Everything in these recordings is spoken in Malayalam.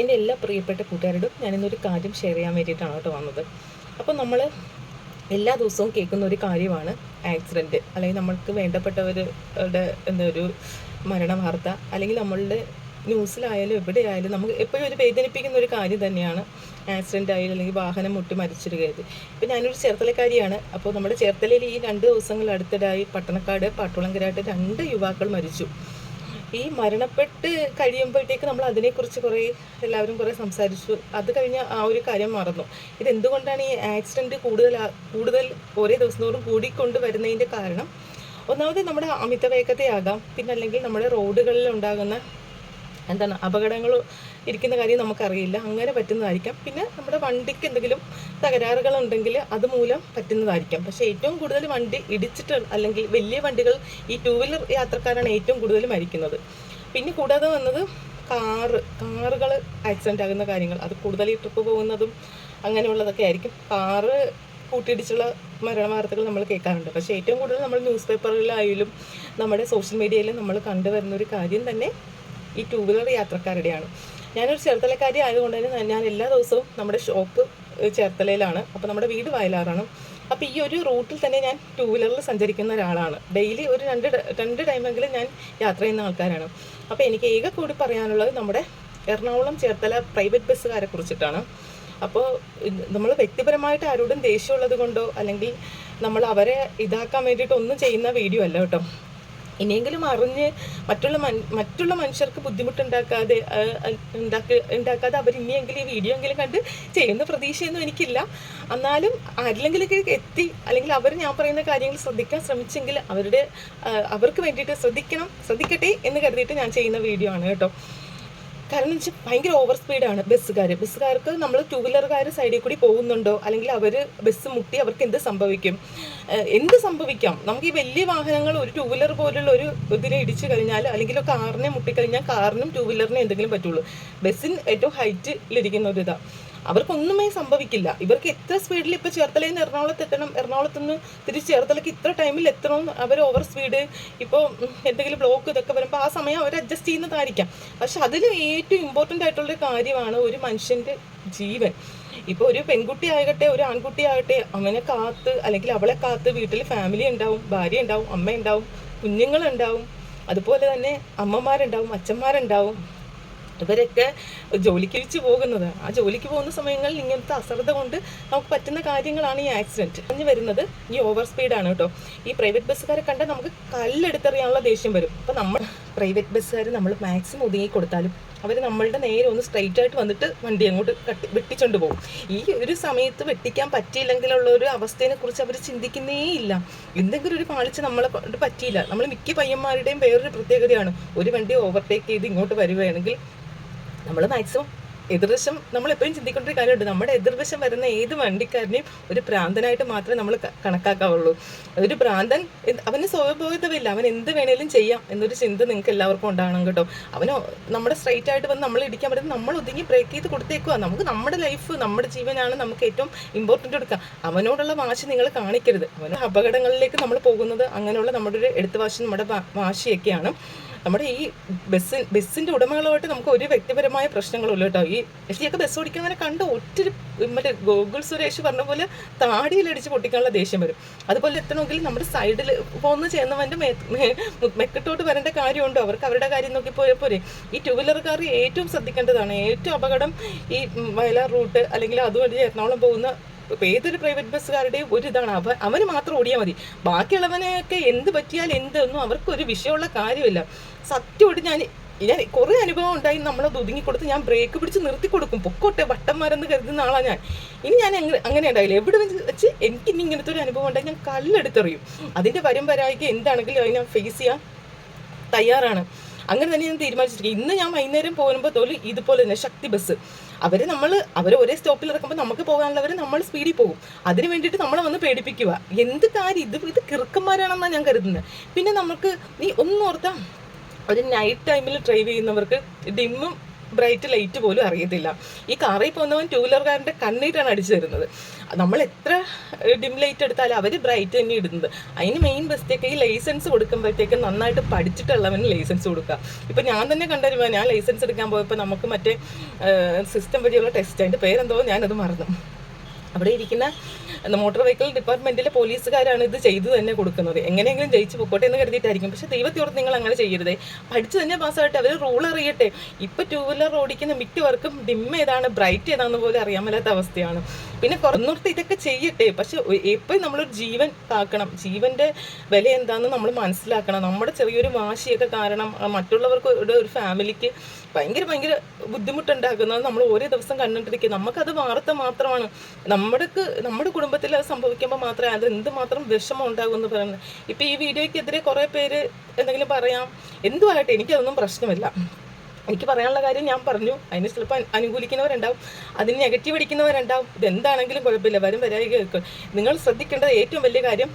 എന്റെ എല്ലാ പ്രിയപ്പെട്ട കൂട്ടുകാരോടും ഞാനിന്നൊരു കാര്യം ഷെയർ ചെയ്യാൻ വേണ്ടിയിട്ടാണ് കേട്ടോ വന്നത്. അപ്പോൾ നമ്മൾ എല്ലാ ദിവസവും കേൾക്കുന്ന ഒരു കാര്യമാണ് ആക്സിഡന്റ് അല്ലെങ്കിൽ നമ്മൾക്ക് വേണ്ടപ്പെട്ടവരുടെ എന്താ ഒരു മരണ വാർത്ത അല്ലെങ്കിൽ നമ്മളുടെ ന്യൂസിലായാലും എവിടെയായാലും നമുക്ക് എപ്പോഴും ഒരു വേദനിപ്പിക്കുന്ന ഒരു കാര്യം തന്നെയാണ് ആക്സിഡന്റ് ആയാലും അല്ലെങ്കിൽ വാഹനം മുട്ടി മരിച്ചിരിക്കരുത് ഇപ്പം ഞാനൊരു ചേർത്തലക്കാരിയാണ്. അപ്പോൾ നമ്മുടെ ചേർത്തലയിൽ ഈ രണ്ട് ദിവസങ്ങൾ അടുത്തിടായി പട്ടണക്കാട് പാട്ടുളങ്കരായിട്ട് രണ്ട് യുവാക്കൾ മരിച്ചു. ഈ മരണപ്പെട്ട് കഴിയുമ്പോഴത്തേക്ക് നമ്മൾ അതിനെക്കുറിച്ച് കുറേ എല്ലാവരും കുറേ സംസാരിച്ചു. അത് കഴിഞ്ഞ് ആ ഒരു കാര്യം മറന്നു. ഇതെന്തുകൊണ്ടാണ് ഈ ആക്സിഡന്റ് കൂടുതൽ കൂടുതൽ ഓരോ ദിവസം തോറും കൂടിക്കൊണ്ട് വരുന്നതിന്റെ കാരണം? ഒന്നാമത് നമ്മുടെ അമിത വേഗതയാകാം. പിന്നെ അല്ലെങ്കിൽ നമ്മുടെ റോഡുകളിൽ ഉണ്ടാകുന്ന എന്താണ് അപകടങ്ങൾ ഇരിക്കുന്ന കാര്യം നമുക്കറിയില്ല. അങ്ങനെ പറ്റുന്നതായിരിക്കാം. പിന്നെ നമ്മുടെ വണ്ടിക്ക് എന്തെങ്കിലും തകരാറുകൾ ഉണ്ടെങ്കിൽ അതുമൂലം പറ്റുന്നതായിരിക്കാം. പക്ഷേ ഏറ്റവും കൂടുതൽ വണ്ടി ഇടിച്ചിട്ട് അല്ലെങ്കിൽ വലിയ വണ്ടികൾ ഈ ടൂ വീലർ യാത്രക്കാരാണ് ഏറ്റവും കൂടുതൽ മരിക്കുന്നത്. പിന്നെ കൂടാതെ വന്നത് കാറ് കാറുകൾ ആക്സിഡന്റ് ആകുന്ന കാര്യങ്ങൾ. അത് കൂടുതൽ ഈ ട്രിപ്പ് പോകുന്നതും അങ്ങനെയുള്ളതൊക്കെ ആയിരിക്കും. കാറ് കൂട്ടിയിടിച്ചുള്ള മരണ വാർത്തകൾ നമ്മൾ കേൾക്കാറുണ്ട്. പക്ഷേ ഏറ്റവും കൂടുതൽ നമ്മൾ ന്യൂസ് പേപ്പറിലായാലും നമ്മുടെ സോഷ്യൽ മീഡിയയിലും നമ്മൾ കണ്ടുവരുന്ന ഒരു കാര്യം തന്നെ ഈ ടൂ വീലർ യാത്രക്കാരുടെയാണ്. ഞാനൊരു ചേർത്തലക്കാരി ആയതുകൊണ്ട് തന്നെ ഞാൻ എല്ലാ ദിവസവും നമ്മുടെ ഷോപ്പ് ചേർത്തലയിലാണ്. അപ്പോൾ നമ്മുടെ വീട് വയലാറാണ്. അപ്പോൾ ഈ ഒരു റൂട്ടിൽ തന്നെ ഞാൻ ടൂ വീലറിൽ സഞ്ചരിക്കുന്ന ഒരാളാണ്. ഡെയിലി ഒരു രണ്ട് രണ്ട് ടൈമെങ്കിലും ഞാൻ യാത്ര ചെയ്യുന്ന ആൾക്കാരാണ്. അപ്പോൾ എനിക്ക് ഏക കൂടി പറയാനുള്ളത് നമ്മുടെ എറണാകുളം ചേർത്തല പ്രൈവറ്റ് ബസ്സുകാരെ കുറിച്ചിട്ടാണ്. അപ്പോൾ നമ്മൾ വ്യക്തിപരമായിട്ട് ആരോടും ദേഷ്യമുള്ളത് കൊണ്ടോ അല്ലെങ്കിൽ നമ്മൾ അവരെ ഇതാക്കാൻ വേണ്ടിയിട്ട് ഒന്നും ചെയ്യുന്ന വീഡിയോ അല്ല കേട്ടോ. ഇനിയെങ്കിലും അറിഞ്ഞ് മറ്റുള്ള മറ്റുള്ള മനുഷ്യർക്ക് ബുദ്ധിമുട്ടുണ്ടാക്കാതെ ഉണ്ടാക്കി ഉണ്ടാക്കാതെ അവർ ഇനിയെങ്കിലും ഈ വീഡിയോ എങ്കിലും കണ്ട് ചെയ്യുന്ന പ്രതീക്ഷയൊന്നും എനിക്കില്ല. എന്നാലും ആരിലെങ്കിലൊക്കെ എത്തി അല്ലെങ്കിൽ അവർ ഞാൻ പറയുന്ന കാര്യങ്ങൾ ശ്രദ്ധിക്കാൻ ശ്രമിച്ചെങ്കിൽ അവരുടെ അവർക്ക് വേണ്ടിയിട്ട് ശ്രദ്ധിക്കണം ശ്രദ്ധിക്കട്ടെ എന്ന് കരുതിയിട്ട് ഞാൻ ചെയ്യുന്ന വീഡിയോ ആണ് കേട്ടോ. കാരണം വെച്ചാൽ ഭയങ്കര ഓവർ സ്പീഡാണ് ബസ്സുകാർ ബസ്സുകാർക്ക് നമ്മൾ ടൂ വീലറുകാർ സൈഡിൽ കൂടി പോകുന്നുണ്ടോ? അല്ലെങ്കിൽ അവർ ബസ് മുട്ടി അവർക്ക് എന്ത് സംഭവിക്കും? എന്ത് സംഭവിക്കാം? നമുക്ക് ഈ വലിയ വാഹനങ്ങൾ ഒരു ടൂ വീലർ പോലുള്ള ഒരു ഇതിനെ ഇടിച്ചു കഴിഞ്ഞാൽ അല്ലെങ്കിൽ കാറിനെ മുട്ടിക്കഴിഞ്ഞാൽ കാറിനും ടൂ വീലറിനും എന്തെങ്കിലും പറ്റുള്ളൂ. ബസ്സിന് ഏറ്റവും ഹൈറ്റിലിരിക്കുന്ന ഒരു ഇതാണ് അവർക്കൊന്നുമേ സംഭവിക്കില്ല. ഇവർക്ക് എത്ര സ്പീഡിൽ ഇപ്പോൾ ചേർത്തലയിൽ നിന്ന് എറണാകുളത്ത് എത്തണം എറണാകുളത്ത് നിന്ന് തിരിച്ച് ചേർത്തലയ്ക്ക് ഇത്ര ടൈമിൽ എത്തണം അവർ ഓവർ സ്പീഡ് ഇപ്പോൾ എന്തെങ്കിലും ബ്ലോക്ക് ഇതൊക്കെ വരുമ്പോൾ ആ സമയം അവർ അഡ്ജസ്റ്റ് ചെയ്യുന്നതായിരിക്കാം. പക്ഷെ അതിൽ ഏറ്റവും ഇമ്പോർട്ടന്റ് ആയിട്ടുള്ളൊരു കാര്യമാണ് ഒരു മനുഷ്യന്റെ ജീവൻ. ഇപ്പോൾ ഒരു പെൺകുട്ടി ആകട്ടെ ഒരു ആൺകുട്ടി ആകട്ടെ അവനെ കാത്ത് അല്ലെങ്കിൽ അവളെ കാത്ത് വീട്ടിൽ ഫാമിലി ഉണ്ടാവും ഭാര്യ ഉണ്ടാവും അമ്മ ഉണ്ടാവും കുഞ്ഞുങ്ങളുണ്ടാവും. അതുപോലെ തന്നെ അമ്മമാരുണ്ടാവും അച്ഛന്മാരുണ്ടാവും. ഇവരൊക്കെ ജോലിക്ക് വെച്ച് പോകുന്നത്. ആ ജോലിക്ക് പോകുന്ന സമയങ്ങളിൽ ഇങ്ങനത്തെ അശ്രദ്ധ കൊണ്ട് നമുക്ക് പറ്റുന്ന കാര്യങ്ങളാണ് ഈ ആക്സിഡന്റ്. പറഞ്ഞു വരുന്നത് ഈ ഓവർ സ്പീഡാണ് കേട്ടോ. ഈ പ്രൈവറ്റ് ബസ്സുകാരെ കണ്ടാൽ നമുക്ക് കല്ലെടുത്തെറിയാനുള്ള ദേഷ്യം വരും. അപ്പോൾ നമ്മൾ പ്രൈവറ്റ് ബസ്സുകാർ നമ്മൾ മാക്സിമം ഒതുങ്ങി കൊടുത്താലും അവർ നമ്മളുടെ നേരെ ഒന്ന് സ്ട്രൈറ്റ് ആയിട്ട് വന്നിട്ട് വണ്ടി അങ്ങോട്ട് കട്ടി വെട്ടിച്ചുകൊണ്ട് പോകും. ഈ ഒരു സമയത്ത് വെട്ടിക്കാൻ പറ്റിയില്ലെങ്കിലുള്ള ഒരു അവസ്ഥയെ കുറിച്ച് അവർ ചിന്തിക്കുന്നേ ഇല്ല. എന്തെങ്കിലും ഒരു പാളിച്ച് നമ്മളെ പറ്റിയില്ല. നമ്മൾ മിക്ക പയ്യന്മാരുടെയും വേറൊരു പ്രത്യേകതയാണ്. ഒരു വണ്ടി ഓവർടേക്ക് ചെയ്ത് ഇങ്ങോട്ട് വരുവാണെങ്കിൽ നമ്മൾ മാക്സിമം എതിർവശം നമ്മൾ എപ്പോഴും ചിന്തിക്കൊണ്ടൊരു കാര്യമുണ്ട്. നമ്മുടെ എതിർവശം വരുന്ന ഏത് വണ്ടിക്കാരനെയും ഒരു പ്രാന്തനായിട്ട് മാത്രമേ നമ്മൾ കണക്കാക്കാവുള്ളൂ. ഒരു പ്രാന്തൻ അവന് സ്വയബോധമില്ല അവൻ എന്ത് വേണേലും ചെയ്യാം എന്നൊരു ചിന്ത നിങ്ങൾക്ക് എല്ലാവർക്കും ഉണ്ടാകണം കേട്ടോ. അവന് നമ്മുടെ സ്ട്രൈറ്റ് ആയിട്ട് വന്ന് നമ്മൾ ഇടിക്കാൻ പറ്റും നമ്മൾ ഒതുങ്ങി ബ്രേക്ക് ചെയ്ത് കൊടുത്തേക്കുക. നമുക്ക് നമ്മുടെ ലൈഫ് നമ്മുടെ ജീവനാണ് നമുക്ക് ഏറ്റവും ഇമ്പോർട്ടന്റ് കൊടുക്കുക. അവനോടുള്ള വാശി നിങ്ങൾ കാണിക്കരുത്. അവന് അപകടങ്ങളിലേക്ക് നമ്മൾ പോകുന്നത് അങ്ങനെയുള്ള നമ്മുടെ ഒരു എടുത്ത വാശി നമ്മുടെ വാശിയൊക്കെയാണ്. നമ്മുടെ ഈ ബസ് ബസ്സിന്റെ ഉടമകളുമായിട്ട് നമുക്ക് ഒരു വ്യക്തിപരമായ പ്രശ്നങ്ങളുള്ളൂ കേട്ടോ. ഈ എനിക്കൊക്കെ ബസ് ഓടിക്കുന്നവരെ കണ്ട് ഒത്തിരി മറ്റേ ഗോകുൽ സുരേഷ് പറഞ്ഞ പോലെ താടിയിലടിച്ച് പൊട്ടിക്കാനുള്ള ദേഷ്യം വരും. അതുപോലെ എത്തണമെങ്കിൽ നമ്മുടെ സൈഡിൽ പോന്ന് ചെയ്യുന്നവന്റെ മെക്കട്ടോട്ട് വരേണ്ട കാര്യമുണ്ടോ? അവർക്ക് അവരുടെ കാര്യം നോക്കി പോയാൽ പോരെ. ഈ ടൂ വീലർക്കാർ ഏറ്റവും ശ്രദ്ധിക്കേണ്ടതാണ് ഏറ്റവും അപകടം ഈ വയലാർ റൂട്ട് അല്ലെങ്കിൽ അതുവഴി എറണാകുളം പോകുന്ന ഇപ്പൊ ഏതൊരു പ്രൈവറ്റ് ബസ്സുകാരുടെയും ഒരു ഇതാണ്. അവ അവന് മാത്രം ഓടിയാൽ മതി. ബാക്കിയുള്ളവനെയൊക്കെ എന്ത് പറ്റിയാൽ എന്തൊന്നും അവർക്ക് ഒരു വിഷയമുള്ള കാര്യമില്ല. സത്യമായിട്ട് ഞാൻ ഞാൻ കുറേ അനുഭവം ഉണ്ടായി. നമ്മളത് ഒതുങ്ങി കൊടുത്ത് ഞാൻ ബ്രേക്ക് പിടിച്ച് നിർത്തി കൊടുക്കും. പൊക്കോട്ടെ വട്ടന്മാരെന്ന് കരുതുന്ന ആളാണ് ഞാൻ. ഇനി ഞാൻ അങ്ങനെ ഉണ്ടായില്ല. എവിടെ വെച്ച് എനിക്ക് ഇനി ഇങ്ങനത്തെ ഒരു അനുഭവം ഉണ്ടായി ഞാൻ കല്ലെടുത്തെറിയും. അതിന്റെ വരും വരായിക്ക് എന്താണെങ്കിലും അതിനെ ഫേസ് ചെയ്യാൻ തയ്യാറാണ്. അങ്ങനെ തന്നെ ഞാൻ തീരുമാനിച്ചിരിക്കും ഇന്ന് ഞാൻ വൈകുന്നേരം പോകുമ്പോൾ തോലും ഇതുപോലെ തന്നെ ശക്തി ബസ്. അവർ നമ്മൾ അവർ ഒരേ സ്റ്റോപ്പിൽ ഇറക്കുമ്പോൾ നമുക്ക് പോകാനുള്ളവർ നമ്മൾ സ്പീഡിൽ പോകും. അതിന് വേണ്ടിയിട്ട് നമ്മളെ വന്ന് പേടിപ്പിക്കുക. എന്ത് കാര്യം? ഇത് ഇത് കിറുക്കന്മാരാണെന്നാണ് ഞാൻ കരുതുന്നത്. പിന്നെ നമുക്ക് നീ ഒന്നോർത്താം ഒരു നൈറ്റ് ടൈമിൽ ഡ്രൈവ് ചെയ്യുന്നവർക്ക് ഡിമ്മും ബ്രൈറ്റ് ലൈറ്റ് പോലും അറിയത്തില്ല. ഈ കാറിൽ പോകുന്നവൻ ടൂ വീലർകാരന്റെ കണ്ണിട്ടാണ് അടിച്ചു തരുന്നത്. നമ്മൾ എത്ര ഡിം ലൈറ്റ് എടുത്താലും അവർ ബ്രൈറ്റ് തന്നെ ഇടുന്നത്. അതിന് മെയിൻ ബസ്റ്റേക്ക് ഈ ലൈസൻസ് കൊടുക്കുമ്പോഴത്തേക്കും നന്നായിട്ട് പഠിച്ചിട്ടുള്ളവന് ലൈസൻസ് കൊടുക്കുക. ഇപ്പം ഞാൻ തന്നെ കണ്ടുവരുമ്പോൾ ഞാൻ ലൈസൻസ് എടുക്കാൻ പോയപ്പോൾ നമുക്ക് മറ്റേ സിസ്റ്റം വഴിയുള്ള ടെസ്റ്റ് അതിന്റെ പേരെന്തോ ഞാനത് മറന്നു. അവിടെ ഇരിക്കുന്ന മോട്ടോർ വെഹിക്കിൾ ഡിപ്പാർട്ട്മെന്റിലെ പോലീസുകാരാണ് ഇത് ചെയ്തു തന്നെ കൊടുക്കുന്നത്. എങ്ങനെയെങ്കിലും ജയിച്ചു പൊക്കോട്ടെ എന്ന് കരുതിയിട്ടായിരിക്കും. പക്ഷെ ദൈവത്തോർത്ത് നിങ്ങൾ അങ്ങനെ ചെയ്യരുതേ. പഠിച്ചു തന്നെ പാസ്സായിട്ട് അവർ റൂൾ അറിയട്ടെ. ഇപ്പൊ ടൂ വീലർ ഓടിക്കുന്ന മിക്കവർക്കും ഡിം ഏതാണ് ബ്രൈറ്റ് ഏതാണെന്ന് പോലും അറിയാൻ മേലാത്ത അവസ്ഥയാണ്. പിന്നെ കുറഞ്ഞോർത്ത് ഇതൊക്കെ ചെയ്യട്ടെ. പക്ഷെ എപ്പോഴും നമ്മളൊരു ജീവൻ കാക്കണം. ജീവന്റെ വില എന്താണെന്ന് നമ്മൾ മനസ്സിലാക്കണം. നമ്മുടെ ചെറിയൊരു വാശിയൊക്കെ കാരണം മറ്റുള്ളവർക്ക് ഒരു- ഫാമിലിക്ക് ഭയങ്കര ഭയങ്കര ബുദ്ധിമുട്ടുണ്ടാക്കുന്നത്. നമ്മൾ ഓരോ ദിവസം കണ്ടിട്ടിരിക്കുക നമുക്കത് വാർത്ത മാത്രമാണ്. നമ്മുടെ നമ്മുടെ കുടുംബത്തിൽ അത് സംഭവിക്കുമ്പോൾ മാത്രമേ അത് എന്തുമാത്രം വിഷമം ഉണ്ടാകും എന്ന് പറയുന്നത്. ഇപ്പോൾ ഈ വീഡിയോയ്ക്കെതിരെ കുറേ പേര് എന്തെങ്കിലും പറയാം. എന്തുമായിട്ട് എനിക്കതൊന്നും പ്രശ്നമില്ല. എനിക്ക് പറയാനുള്ള കാര്യം ഞാൻ പറഞ്ഞു. അതിന് ചിലപ്പോൾ അനുകൂലിക്കുന്നവരുണ്ടാവും. അതിന് നെഗറ്റീവ് അടിക്കുന്നവരുണ്ടാവും. ഇതെന്താണെങ്കിലും കുഴപ്പമില്ല. വരും വരായി കേൾക്കും. നിങ്ങൾ ശ്രദ്ധിക്കേണ്ട ഏറ്റവും വലിയ കാര്യം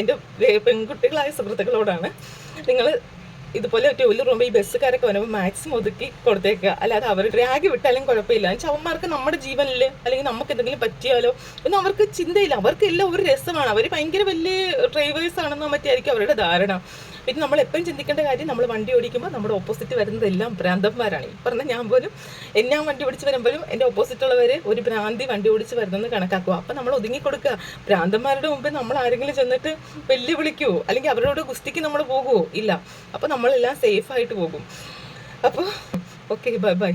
എന്റെ പെൺകുട്ടികളായ സുഹൃത്തുക്കളോടാണ്. നിങ്ങൾ ഇതുപോലെ വീലർ പോകുമ്പോൾ ഈ ബസ്സുകാരൊക്കെ വരുമ്പോൾ മാക്സിമം ഒതുക്കി കൊടുത്തേക്കുക. അല്ലാതെ അവർ ഡ്രാഗ് വിട്ടാലും കുഴപ്പമില്ല. എന്ന് അവന്മാർക്ക് നമ്മുടെ ജീവനിൽ അല്ലെങ്കിൽ നമുക്ക് എന്തെങ്കിലും പറ്റിയാലോ ഒന്നും അവർക്ക് ചിന്തയില്ല. അവർക്ക് എല്ലാം ഒരു രസമാണ്. അവർ ഭയങ്കര വലിയ ഡ്രൈവേഴ്സ് ആണെന്നോ മറ്റായിരിക്കും അവരുടെ ധാരണ. പിന്നെ നമ്മൾ എപ്പോഴും ചിന്തിക്കേണ്ട കാര്യം നമ്മൾ വണ്ടി ഓടിക്കുമ്പോൾ നമ്മുടെ ഓപ്പോസിറ്റ് വരുന്നതെല്ലാം ഭ്രാന്തന്മാരാണ്. ഈ പറഞ്ഞ ഞാൻ പോലും എന്നാ ഞാൻ വണ്ടി ഓടിച്ച് വരുമ്പോഴും എന്റെ ഓപ്പോസിറ്റ് ഉള്ളവർ ഒരു ഭ്രാന്തി വണ്ടി ഓടിച്ച് വരുന്നെന്ന് കണക്കാക്കുക. അപ്പം നമ്മൾ ഒതുങ്ങി കൊടുക്കുക. ഭ്രാന്തന്മാരുടെ മുമ്പിൽ നമ്മൾ ആരെങ്കിലും ചെന്നിട്ട് വെല്ലുവിളിക്കുവോ? അല്ലെങ്കിൽ അവരോട് ഗുസ്തിക്ക് നമ്മൾ പോകുമോ ഇല്ല. അപ്പം നമ്മളെല്ലാം സേഫായിട്ട് പോകും. അപ്പോൾ ഓക്കെ ബൈ ബൈ